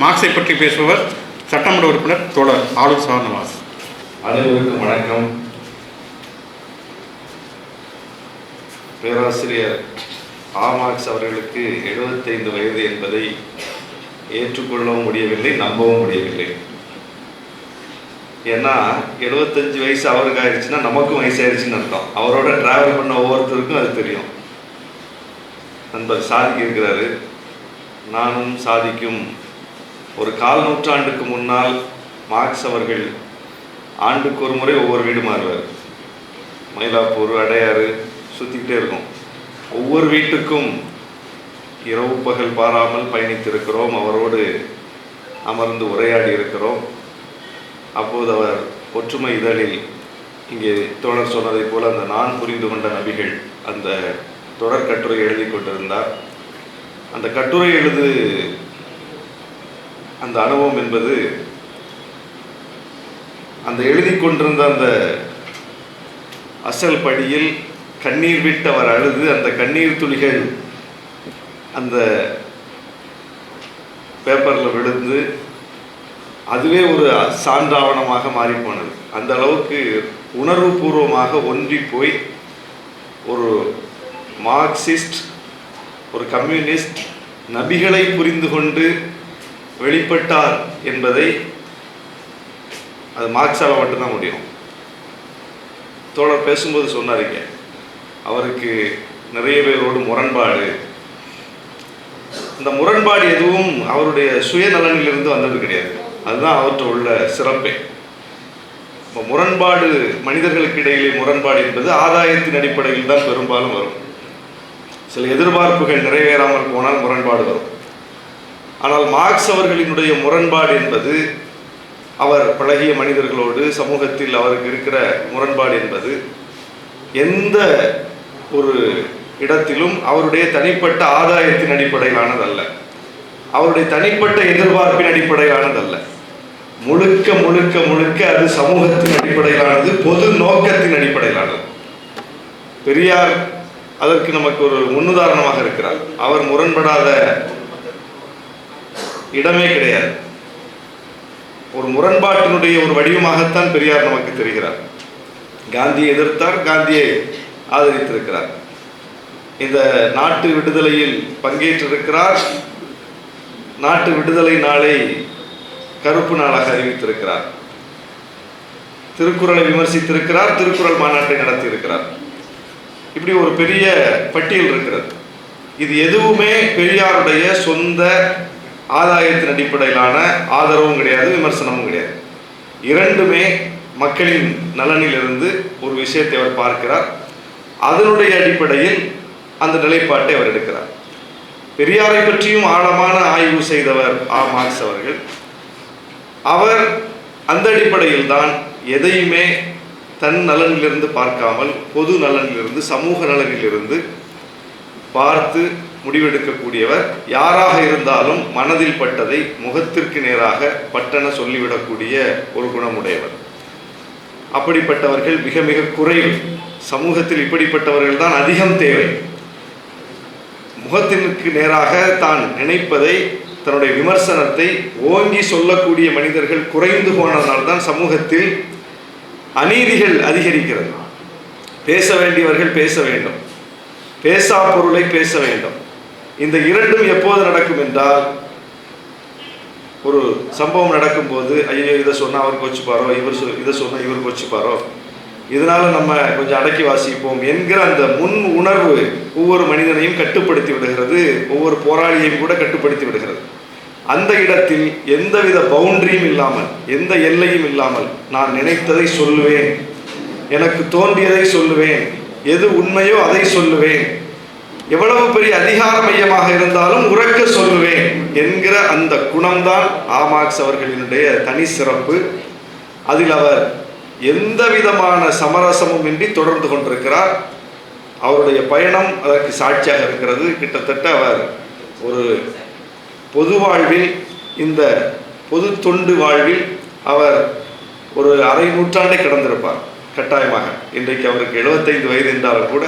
மார்க்ஸை பற்றி பேசுபவர் சட்டமன்ற உறுப்பினர் தோழர் ஆளும் சார்னவாஸ் அனைவருக்கும் வணக்கம். பேராசிரியர் ஆமார்க்ஸ் அவர்களுக்கு 75 வயது என்பதை ஏற்றுக்கொள்ளவும் முடியவில்லை நம்பவும் முடியவில்லை. ஏன்னா 75 வயசு அவருக்கு ஆயிடுச்சுன்னா நமக்கும் வயசாயிருச்சுன்னு அர்த்தம். அவரோட டிராவல் பண்ண ஒவ்வொருத்தருக்கும் அது தெரியும். நண்பர் சாதிக்கு இருக்கிறாரு. நானும் சாதிக்கும் ஒரு கால் நூற்றாண்டுக்கு முன்னால் மார்க்ஸ் அவர்கள் ஆண்டுக்கு ஒரு முறை ஒவ்வொரு வீடு மாறுவார். மயிலாப்பூர் அடையாறு சுற்றிக்கிட்டே இருக்கும். ஒவ்வொரு வீட்டுக்கும் இரவு பகல் பாராமல் பயணித்திருக்கிறோம். அவரோடு அமர்ந்து உரையாடி இருக்கிறோம். அப்போது அவர் ஒற்றுமை இதழில் இங்கே தோழர் சொன்னதைப் போல அந்த நான் புரிந்து கொண்ட நபிகள் அந்த தொடர் கட்டுரை எழுதி கொண்டிருந்தார். அந்த கட்டுரை எழுது அந்த அனுபவம் என்பது அந்த எழுதி கொண்டிருந்த அந்த அசல் படியில் கண்ணீர் விட்டு அவர் அழுது அந்த கண்ணீர் துளிகள் அந்த பேப்பரில் விழுந்து அதுவே ஒரு சான்றாவணமாக மாறிப்போனது. அந்த அளவுக்கு உணர்வுபூர்வமாக ஒன்றி போய் ஒரு மார்க்சிஸ்ட் ஒரு கம்யூனிஸ்ட் நபிகளை புரிந்து கொண்டு வெளிப்பட்டார் என்பதை அது மார்க்ஸால் மட்டும்தான் முடியும். தோழர் பேசும்போது சொன்னாருங்க அவருக்கு நிறைய பேரோடு முரண்பாடு. அந்த முரண்பாடு எதுவும் அவருடைய சுயநலனிலிருந்து வந்தது கிடையாது. அதுதான் அவர்கிட்ட உள்ள சிறப்பே. இப்போ முரண்பாடு மனிதர்களுக்கு இடையிலே முரண்பாடு என்பது ஆதாயத்தின் அடிப்படையில் தான் பெரும்பாலும் வரும். சில எதிர்பார்ப்புகள் நிறைவேறாமல் போனால் முரண்பாடு வரும். ஆனால் மார்க்ஸ் அவர்களினுடைய முரண்பாடு என்பது அவர் பழகிய மனிதர்களோடு சமூகத்தில் அவருக்கு இருக்கிற முரண்பாடு என்பது எந்த ஒரு இடத்திலும் அவருடைய தனிப்பட்ட ஆதாயத்தின் அடிப்படையிலானதல்ல. அவருடைய தனிப்பட்ட எதிர்பார்ப்பின் அடிப்படையிலானதல்ல. முழுக்க முழுக்க முழுக்க அது சமூகத்தின் அடிப்படையிலானது பொது நோக்கத்தின் அடிப்படையிலானது. பெரியார் அதற்கு நமக்கு ஒரு முன்னுதாரணமாக இருக்கிறார். அவர் முரண்படாத இடமே கிடையாது. ஒரு முரண்பாட்டினுடைய ஒரு வடிவமாகத்தான் பெரியார் நமக்கு தெரிகிறார். காந்தியை எதிர்த்தார் காந்தியை ஆதரித்திருக்கிறார். இந்த நாட்டு விடுதலையில் பங்கேற்றிருக்கிறார். நாட்டு விடுதலை நாளை கருப்பு நாளாக அறிவித்திருக்கிறார். திருக்குறளை விமர்சித்திருக்கிறார் திருக்குறள் மாநாட்டை நடத்தியிருக்கிறார். இப்படி ஒரு பெரிய பட்டியல் இருக்கிறது. இது எதுவுமே பெரியாருடைய சொந்த ஆதாயத்தின் அடிப்படையிலான ஆதரவும் கிடையாது விமர்சனமும் கிடையாது. இரண்டுமே மக்களின் நலனிலிருந்து ஒரு விஷயத்தை அவர் பார்க்கிறார். அதனுடைய அடிப்படையில் அந்த நிலைப்பாட்டை அவர் எடுக்கிறார். பெரியாரை பற்றியும் ஆழமான ஆய்வு செய்தவர் ஆ. மார்க்ஸ் அவர்கள். அவர் அந்த அடிப்படையில் தான் எதையுமே தன் நலனிலிருந்து பார்க்காமல் பொது நலனிலிருந்து சமூக நலனிலிருந்து பார்த்து முடிவெடுக்கக்கூடியவர் யாராக இருந்தாலும் மனதில் பட்டதை முகத்திற்கு நேராக பட்டென சொல்லிவிடக்கூடிய ஒரு குணமுடையவர். அப்படிப்பட்டவர்கள் மிக மிக குறைவு. சமூகத்தில் இப்படிப்பட்டவர்கள் தான் அதிகம் தேவை. முகத்திற்கு நேராக தான் நினைப்பதை தன்னுடைய விமர்சனத்தை ஓங்கி சொல்லக்கூடிய மனிதர்கள் குறைந்து போனதனால்தான் சமூகத்தில் அநீதிகள் அதிகரிக்கிறது. பேச வேண்டியவர்கள் பேச வேண்டும். பேசா பொருளை பேச வேண்டும். இந்த இரண்டும் எப்போது நடக்கும் என்றால் ஒரு சம்பவம் நடக்கும்போது ஐயோ இதை சொன்னால் அவர் கொச்சுப்பாரோ இவர் சொ இதை சொன்னால் இவர் கொச்சுப்பாரோ? இதனால் நம்ம கொஞ்சம் அடக்கி வாசிப்போம் என்கிற அந்த முன் உணர்வு ஒவ்வொரு மனிதனையும் கட்டுப்படுத்தி விடுகிறது ஒவ்வொரு போராளியையும் கூட கட்டுப்படுத்தி விடுகிறது. அந்த இடத்தில் எந்தவித பவுண்டரியும் இல்லாமல் எந்த எல்லையும் இல்லாமல் நான் நினைத்ததை சொல்லுவேன். எனக்கு தோன்றியதை சொல்லுவேன். எது உண்மையோ அதை சொல்லுவேன். எவ்வளவு பெரிய அதிகார மையமாக இருந்தாலும் உறக்க சொல்லுவேன் என்கிற அந்த குணம்தான் ஆமாக்ஸ் அவர்களினுடைய தனி சிறப்பு. அதில் அவர் எந்த விதமான சமரசமும் இன்றி தொடர்ந்து கொண்டிருக்கிறார். அவருடைய பயணம் அதற்கு சாட்சியாக இருக்கிறது. கிட்டத்தட்ட அவர் ஒரு பொது வாழ்வில் இந்த பொது தொண்டு வாழ்வில் அவர் ஒரு அரை நூற்றாண்டை கடந்திருப்பார். கட்டாயமாக. இன்றைக்கு அவருக்கு 75 வயது என்றாலும் கூட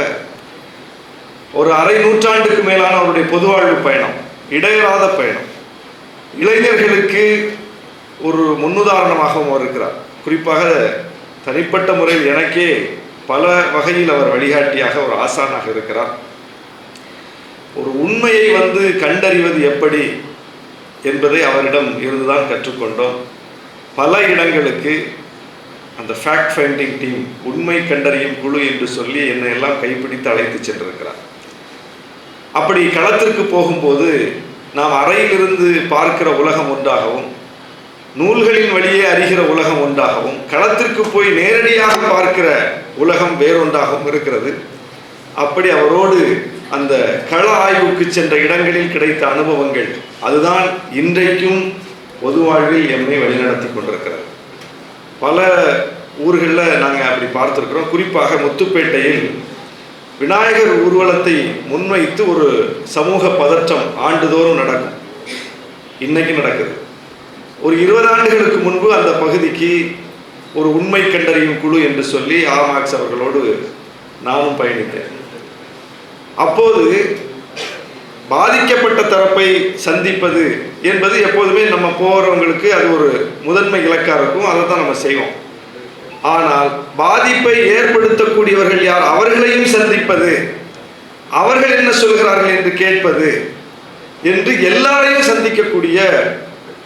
ஒரு அரை நூற்றாண்டுக்கு மேலான அவருடைய பொதுவாழ்வு பயணம் இடையராத பயணம். இளைஞர்களுக்கு ஒரு முன்னுதாரணமாகவும் அவர் இருக்கிறார். குறிப்பாக தனிப்பட்ட முறையில் எனக்கே பல வகையில் அவர் வழிகாட்டியாக ஒரு ஆசானாக இருக்கிறார். ஒரு உண்மையை வந்து கண்டறிவது எப்படி என்பதை அவரிடம் இருந்துதான் கற்றுக்கொண்டோம். பல இடங்களுக்கு அந்த ஃபேக்ட் ஃபைண்டிங் டீம் உண்மை கண்டறியும் குழு என்று சொல்லி என்னை எல்லாம் கைப்பிடித்து அழைத்து சென்றிருக்கிறார். அப்படி களத்திற்கு போகும்போது நாம் அறையிலிருந்து பார்க்கிற உலகம் ஒன்றாகவும் நூல்களின் வழியே அறிகிற உலகம் ஒன்றாகவும் களத்திற்கு போய் நேரடியாக பார்க்கிற உலகம் வேறொன்றாகவும் இருக்கிறது. அப்படி அவரோடு அந்த கள ஆய்வுக்கு சென்ற இடங்களில் கிடைத்த அனுபவங்கள் அதுதான் இன்றைக்கும் பொது வாழ்வில் எம்மை வழிநடத்தி கொண்டிருக்கிறது. பல ஊர்களில் நாங்கள் அப்படி பார்த்துருக்குறோம். குறிப்பாக முத்துப்பேட்டையில் விநாயகர் ஊர்வலத்தை முன்வைத்து ஒரு சமூக பதற்றம் ஆண்டுதோறும் நடக்கும். இன்னைக்கு நடக்குது. ஒரு இருபது ஆண்டுகளுக்கு முன்பு அந்த பகுதிக்கு ஒரு உண்மை கண்டறியும் குழு என்று சொல்லி ஆமாக்ஸ் அவர்களோடு நானும் பயணித்தேன். அப்போது பாதிக்கப்பட்ட தரப்பை சந்திப்பது என்பது எப்போதுமே நம்ம போகிறவங்களுக்கு அது ஒரு முதன்மை இலக்காக இருக்கும். அதை தான் நம்ம செய்வோம். ஆனால் பாதிப்பை ஏற்படுத்தக்கூடியவர்கள் யார்? அவர்களையும் சந்திப்பது. அவர்கள் என்ன சொல்கிறார்கள் என்று கேட்பது என்று எல்லாரையும் சந்திக்கக்கூடிய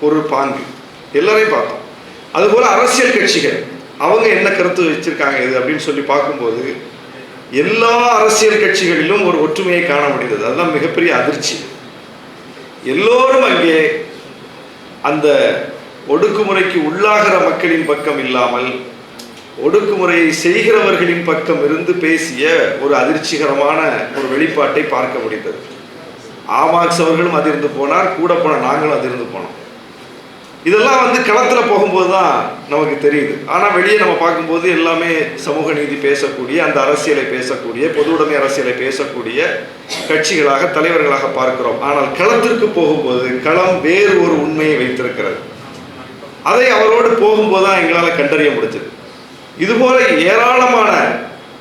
ஒரு பாங்கு. எல்லாரையும் பார்த்தோம் அதுபோல அரசியல் கட்சிகள் அவங்க என்ன கருத்து வச்சிருக்காங்க இது அப்படின்னு சொல்லி பார்க்கும்போது எல்லா அரசியல் கட்சிகளிலும் ஒரு ஒற்றுமையை காண முடிந்தது. அதுதான் மிகப்பெரிய அதிர்ச்சி. எல்லோரும் அங்கே அந்த ஒடுக்குமுறைக்கு உள்ளாகிற மக்களின் பக்கம் இல்லாமல் ஒடுக்குமுறையை செய்கிறவர்களின் பக்கம் இருந்து பேசிய ஒரு அதிர்ச்சிகரமான ஒரு வெளிப்பாட்டை பார்க்க முடிந்தது. ஆமாக்ஸ் அவர்களும் அதிர்ந்து போனார் கூட போன நாங்களும் அதிர்ந்து போனோம். இதெல்லாம் வந்து களத்தில் போகும்போது தான் நமக்கு தெரியுது. ஆனால் வெளியே நம்ம பார்க்கும்போது எல்லாமே சமூக நீதி பேசக்கூடிய அந்த அரசியலை பேசக்கூடிய பொது உடைமை அரசியலை பேசக்கூடிய கட்சிகளாக தலைவர்களாக பார்க்கிறோம். ஆனால் களத்திற்கு போகும்போது களம் வேறு ஒரு உண்மையை வைத்திருக்கிறது. அதை அவரோடு போகும்போது தான் எங்களால் கண்டறிய முடிஞ்சது. இதுபோல ஏராளமான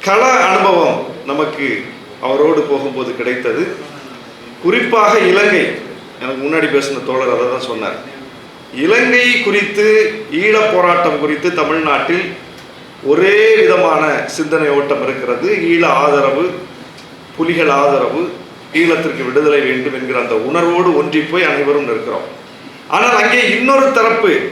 கள அனுபவம் நமக்கு அவரோடு போகும்போது கிடைத்தது. குறிப்பாக இலங்கை. எனக்கு முன்னாடி பேசின தோழர் அதை தான் சொன்னார். இலங்கை குறித்து ஈழப் போராட்டம் குறித்து தமிழ்நாட்டில் ஒரே விதமான சிந்தனை ஓட்டம் இருக்கிறது. ஈழ ஆதரவு புலிகள் ஆதரவு ஈழத்திற்கு விடுதலை வேண்டும் என்கிற அந்த உணர்வோடு ஒன்றி போய் அனைவரும் நிற்கிறோம். ஆனால் அங்கே இன்னொரு தரப்பு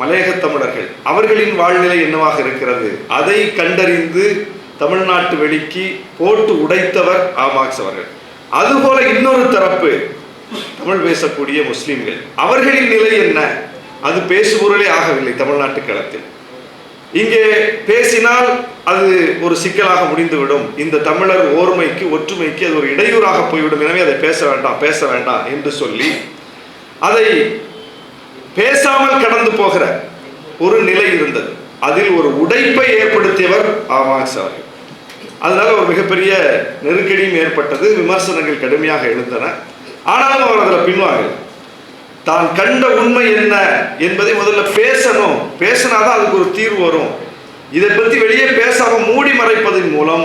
மலையக தமிழர்கள். அவர்களின் வாழ்நிலை என்னவாக இருக்கிறது? அதை கண்டறிந்து தமிழ்நாட்டு வெளிக்கு போட்டு உடைத்தவர் ஆமாக்ஸ் அவர்கள். அதுபோல இன்னொரு தரப்பு தமிழ் பேசக்கூடிய முஸ்லிம்கள். அவர்களின் நிலை என்ன? அது பேசுபொருளே ஆகவில்லை தமிழ்நாட்டு களத்தில். இங்கே பேசினால் அது ஒரு சிக்கலாக முடிந்துவிடும். இந்த தமிழர் ஓர்மைக்கு ஒற்றுமைக்கு அது ஒரு இடையூறாக போய்விடும். எனவே அதை பேச வேண்டாம் பேச வேண்டாம் என்று சொல்லி அதை பேசாமல் கடந்து போகிற ஒரு நிலை இருந்தது. அதில் ஒரு உடைப்பை ஏற்படுத்தியவர் ஆமாக்ஸ் அவர்கள். அதனால ஒரு மிகப்பெரிய நெருக்கடியும் ஏற்பட்டது. விமர்சனங்கள் கடுமையாக எழுந்தன. ஆனாலும் அவர் அதில் பின்வாங்க தான் கண்ட உண்மை என்ன என்பதை முதல்ல பேசணும். பேசினாதான் அதுக்கு ஒரு தீர்வு வரும். இதை பற்றி வெளியே பேசாம மூடி மறைப்பதன் மூலம்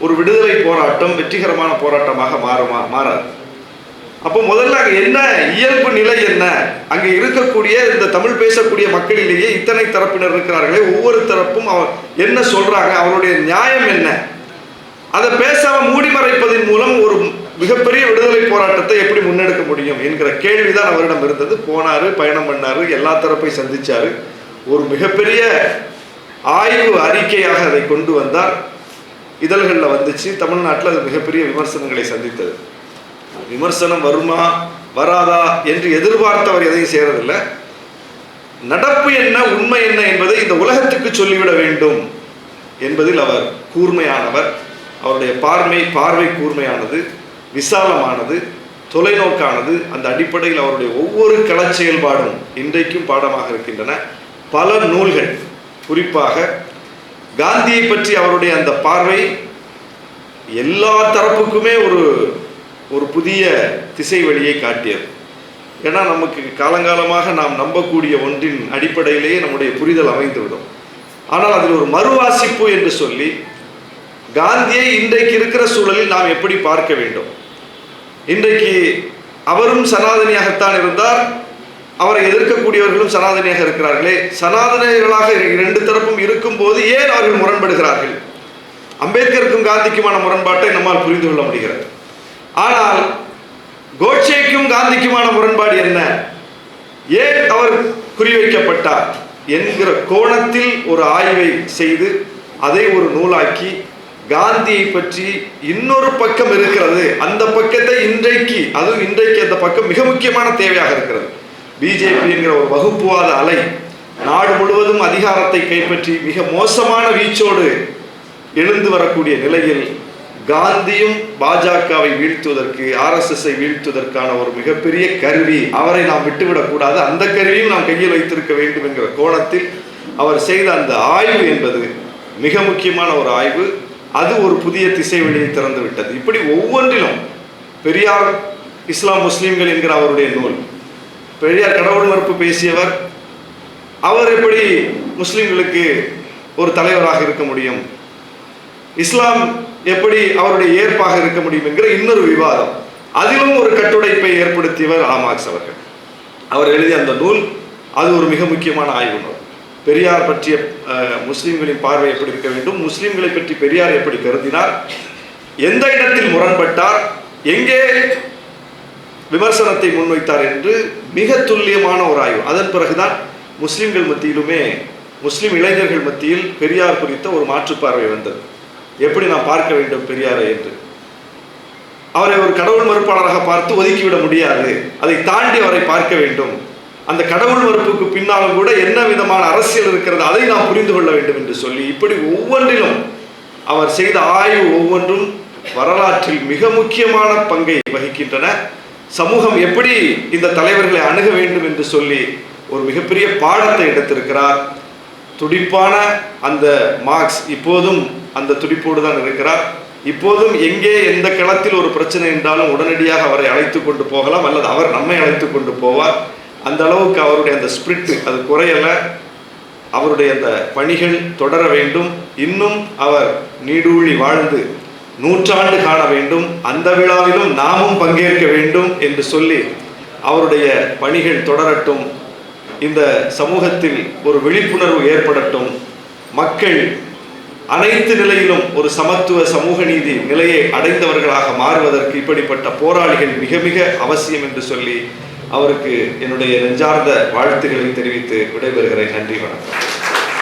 ஒரு விடுதலை போராட்டம் வெற்றிகரமான போராட்டமாக மாறுமா மாறாது. அப்போ முதல்ல அங்கே என்ன இயல்பு நிலை என்ன? அங்கே இருக்கக்கூடிய இந்த தமிழ் பேசக்கூடிய மக்களிலேயே இத்தனை தரப்பினர் இருக்கிறார்களே ஒவ்வொரு தரப்பும் அவர் என்ன சொல்றாங்க அவருடைய நியாயம் என்ன? அதை பேசாம மூடி மறைப்பதன் மூலம் ஒரு மிகப்பெரிய விடுதலை போராட்டத்தை எப்படி முன்னெடுக்க முடியும் என்கிற கேள்விதான் அவரிடம் இருந்தது. போனாரு பயணம் பண்ணாரு எல்லா தரப்பை சந்திச்சாரு. ஒரு மிகப்பெரிய ஆய்வு அறிக்கையாக அதை கொண்டு வந்தார். இதழ்களில் வந்துச்சு. தமிழ்நாட்டில் அது மிகப்பெரிய விமர்சனங்களை சந்தித்தது. விமர்சனம் வருமா வராதா என்று எதிர்பார்த்தவர் எதையும் செய்யறதில்லை. நடப்பு என்ன உண்மை என்ன என்பதை இந்த உலகத்துக்கு சொல்லிவிட வேண்டும் என்பதில் அவர் கூர்மையானவர். அவருடைய பார்வை பார்வை கூர்மையானது விசாலமானது தொலைநோக்கானது. அந்த அடிப்படையில் அவருடைய ஒவ்வொரு கள செயல்பாடும் இன்றைக்கும் பாடமாக இருக்கின்றன. பல நூல்கள். குறிப்பாக காந்தியை பற்றி அவருடைய அந்த பார்வை எல்லா தரப்புக்குமே ஒரு ஒரு புதிய திசை வழியை காட்டியது. ஏன்னா நமக்கு காலங்காலமாக நாம் நம்பக்கூடிய ஒன்றின் அடிப்படையிலேயே நம்முடைய புரிதல் அமைந்துவிடும். ஆனால் அதில் ஒரு மறுவாசிப்பு என்று சொல்லி காந்தியை இன்றைக்கு இருக்கிற சூழலில் நாம் எப்படி பார்க்க வேண்டும்? இன்றைக்கு அவரும் சனாதனியாகத்தான் இருந்தார். அவரை எதிர்க்கக்கூடியவர்களும் சனாதனியாக இருக்கிறார்களே. சனாதனிகளாக இரண்டு தரப்பும் இருக்கும்போது ஏன் அவர்கள் முரண்படுகிறார்கள்? அம்பேத்கருக்கும் காந்திக்குமான முரண்பாட்டை நம்மால் புரிந்து கொள்ள முடிகிறது. ஆனால் கோட்சேக்கும் காந்திக்குமான முரண்பாடு என்ன? ஏன் அவர் குறிவைக்கப்பட்டார் என்கிற கோணத்தில் ஒரு ஆய்வை செய்து அதை ஒரு நூலாக்கி காந்தியை பற்றி இன்னொரு பக்கம் இருக்கிறது. அந்த பக்கத்தை இன்றைக்கு அதுவும் இன்றைக்கு அந்த பக்கம் மிக முக்கியமான தேவையாக இருக்கிறது. பிஜேபி என்கிற ஒரு வகுப்புவாத அலை நாடு முழுவதும் அதிகாரத்தை கைப்பற்றி மிக மோசமான வீச்சோடு எழுந்து வரக்கூடிய நிலையில் காந்தியும் பாஜகவை வீழ்த்துவதற்கு ஆர்எஸ்எஸ்ஐ வீழ்த்துவதற்கான ஒரு மிகப்பெரிய கருவி அவரை நாம் விட்டுவிடக்கூடாது அந்த கருவியும் நாம் கையில் வைத்திருக்க வேண்டும் என்கிற கோணத்தில் அவர் செய்த அந்த ஆய்வு என்பது மிக முக்கியமான ஒரு ஆய்வு. அது ஒரு புதிய திசை வழியை திறந்து விட்டது இப்படி ஒவ்வொன்றிலும் பெரியார் இஸ்லாம் முஸ்லீம்கள் என்கிற அவருடைய நூல் பெரியார் கடவுள் மறுப்பு பேசியவர் அவர் எப்படி முஸ்லீம்களுக்கு ஒரு தலைவராக இருக்க முடியும்? இஸ்லாம் எப்படி அவருடைய ஏற்பாக இருக்க முடியும் என்கிற இன்னொரு விவாதம். அதிலும் ஒரு கட்டுடைப்பை ஏற்படுத்தியவர் ஆமாக்ஸ் அவர்கள். அவர் எழுதிய அந்த நூல் அது ஒரு மிக முக்கியமான ஆய்வு நூல் பெரியார் பற்றிய அஹ், முஸ்லிம்களின் பார்வை எப்படி இருக்க வேண்டும் முஸ்லீம்களை பற்றி பெரியார் எப்படி கருதினார் எந்த இடத்தில் முரண்பட்டார் எங்கே விமர்சனத்தை முன்வைத்தார் என்று மிக துல்லியமான ஒரு ஆய்வு. அதன் பிறகுதான் முஸ்லீம்கள் மத்தியிலுமே முஸ்லீம் இளைஞர்கள் மத்தியில் பெரியார் குறித்த ஒரு மாற்றுப்பார்வை வந்தது. எப்படி நான் பார்க்க வேண்டும் பெரியாரை என்று. அவரை ஒரு கடவுள் மறுப்பாளராக பார்த்து ஒதுக்கிவிட முடியாது. அதை தாண்டி அவரை பார்க்க வேண்டும். அந்த கடவுள் மறுப்புக்கு பின்னாலும் கூட என்ன விதமான அரசியல் இருக்கிறது அதை நாம் புரிந்து கொள்ள வேண்டும் என்று சொல்லி இப்படி ஒவ்வொன்றிலும் அவர் செய்த ஆய்வு ஒவ்வொன்றும் வரலாற்றில் மிக முக்கியமான பங்கை வகிக்கின்றன. சமூகம் எப்படி இந்த தலைவர்களை அணுக வேண்டும் என்று சொல்லி ஒரு மிகப்பெரிய பாடத்தை எடுத்திருக்கிறார். துடிப்பான அந்த மார்க்ஸ் இப்போதும் அந்த துடிப்போடு தான் இருக்கிறார். இப்போதும் எங்கே எந்த களத்தில் ஒரு பிரச்சனை என்றாலும் உடனடியாக அவரை அழைத்து கொண்டு போகலாம் அல்லது அவர் நம்மை அழைத்து கொண்டு போவார். அந்த அளவுக்கு அவருடைய அந்த ஸ்பிரிட் அது குறையலை. அவருடைய அந்த பணிகள் தொடர வேண்டும். இன்னும் அவர் நீடூழி வாழ்ந்து நூற்றாண்டு காண வேண்டும். அந்த விழாவிலும் நாமும் பங்கேற்க வேண்டும் என்று சொல்லி அவருடைய பணிகள் தொடரட்டும். இந்த சமூகத்தில் ஒரு விழிப்புணர்வு ஏற்படட்டும். மக்கள் அனைத்து நிலையிலும் ஒரு சமத்துவ சமூக நீதி நிலையை அடைந்தவர்களாக மாறுவதற்கு இப்படிப்பட்ட போராளிகள் மிக மிக அவசியம் என்று சொல்லி அவருக்கு என்னுடைய நெஞ்சார்ந்த வாழ்த்துக்களை தெரிவித்து விடைபெறுகிறேன். நன்றி வணக்கம்.